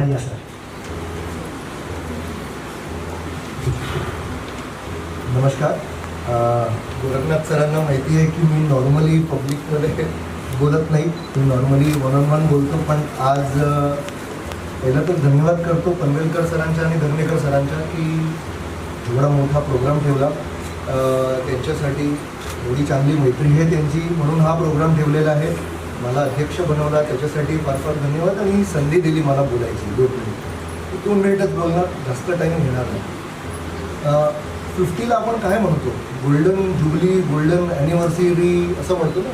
आणि असं नमस्कार. गोरखनाथ सरांना माहिती आहे की मी नॉर्मली पब्लिकमध्ये बोलत नाही. मी नॉर्मली वन ऑन वन बोलतो पण आज पहिला तर धन्यवाद करतो पनवेलकर सरांच्या आणि धर्मेकर सरांच्या की एवढा मोठा प्रोग्राम ठेवला. त्यांच्यासाठी एवढी चांगली मैत्री आहे त्यांची म्हणून हा प्रोग्राम ठेवलेला आहे. मला अध्यक्ष बनवला त्याच्यासाठी फार फार धन्यवाद आणि ही संधी दिली मला बोलायची दोन मिनिट दोन मिनिटच बोलणार जास्त टाईम घेणार नाही. फिफ्टीला आपण काय म्हणतो? गोल्डन जुबली गोल्डन ॲनिव्हर्सरी असं म्हणतो ना?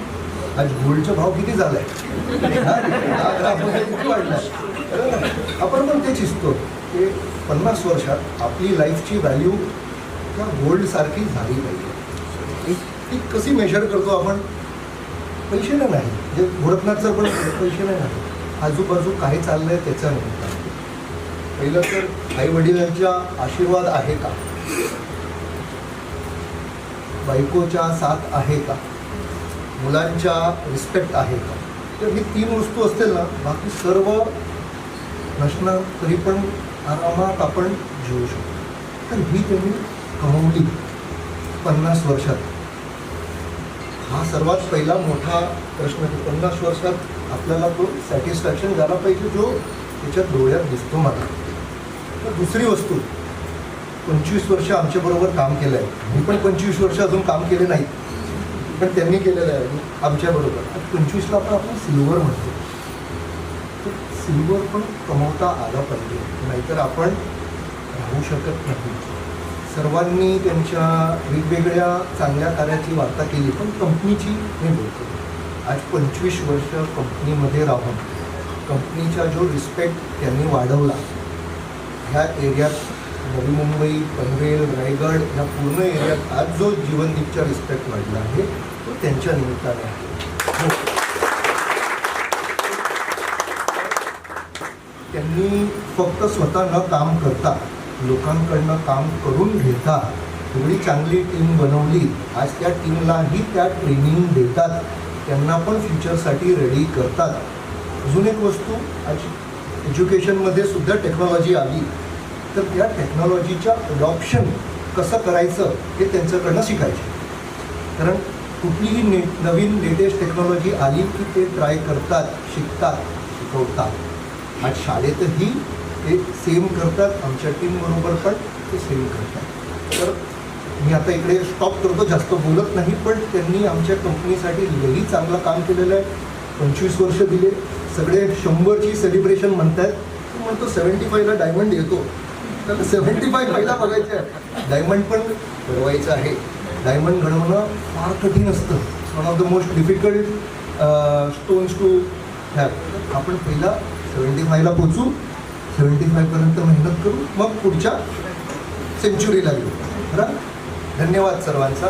आज गोल्डचा भाव किती झाला आहे किती वाढलाय आपण पण ते चिसतो की पन्नास वर्षात आपली लाईफची व्हॅल्यू त्या गोल्डसारखी झाली पाहिजे. ती कशी मेजर करतो आपण? पैसे नाही म्हणजे घोडपणाचं पण पैसे नाही आजूबाजू काय चाललंय त्याचा नाही. पहिलं तर आई वडिलांचा आशीर्वाद आहे का? बायकोच्या साथ आहे का? मुलांच्या रिस्पेक्ट आहे का? तर ही तीन वस्तू असतील ना बाकी सर्व नसणं तरी पण आरामात आपण जीवू शकतो. तर ही त्यांनी कमवली पन्नास वर्षात. हा सर्वात पहिला मोठा प्रश्न आहे. पन्नास वर्षात आपल्याला तो सॅटिस्फॅक्शन झाला पाहिजे जो त्याच्या डोळ्यात दिसतो मला. तर दुसरी वस्तू पंचवीस वर्ष आमच्याबरोबर काम केलं आहे मी पण पंचवीस वर्ष अजून काम केले नाही. पण त्यांनी केलेलं आहे आमच्याबरोबर पंचवीसला पण आपण सिल्वर म्हणतो. तर सिल्वर पण कमवता आला पाहिजे. नाहीतर आपण राहू शकत नाही. सर्वांनी त्यांच्या वेगवेगळ्या चांगल्या कार्याची वार्ता केली पण कंपनीची मी बोलतो आज पंचवीस वर्ष कंपनीमध्ये राहून कंपनीचा जो रिस्पेक्ट त्यांनी वाढवला ह्या एरियात नवी मुंबई पनवेल रायगड ह्या पूर्ण एरियात आज जो जीवनदीपचा रिस्पेक्ट वाढला आहे तो त्यांच्या निमित्ताने आहे हो. त्यांनी फक्त स्वतः न काम करता लोकांकडनं काम करून घेता. एवढी चांगली टीम बनवली. आज त्या टीमलाही त्या ट्रेनिंग देतात. त्यांना पण फ्युचरसाठी रेडी करतात. अजून एक वस्तू आज एज्युकेशनमध्ये सुद्धा टेक्नॉलॉजी आली. तर त्या टेक्नॉलॉजीच्या अडॉप्शन कसं करायचं हे त्यांच्याकडनं शिकायचे. कारण कुठलीही ने नवीन लेटेस्ट टेक्नॉलॉजी आली की ते ट्राय करतात शिकतात शिकवतात. आज शाळेतही ते सेम करतात आमच्या टीमबरोबर पण ते सेम करतात. तर मी आता इकडे स्टॉप करतो जास्त बोलत नाही पण त्यांनी आमच्या कंपनीसाठी लई चांगलं काम केलेलं आहे. पंचवीस वर्ष दिले. सगळे शंभरची सेलिब्रेशन म्हणतात तो म्हणतो सेवन्टी फायला डायमंड येतो. तर सेवन्टी फाय पहिला बघायचं आहे. डायमंड पण घडवायचं आहे. डायमंड घडवणं फार कठीण असतं. One of the most difficult stones to have आपण पहिला सेवन्टी फायला पोचू सेवन्टी फायपर्यंत मेहनत करू मग पुढच्या सेंचुरीला येऊ. बरं? धन्यवाद सर्वांचा.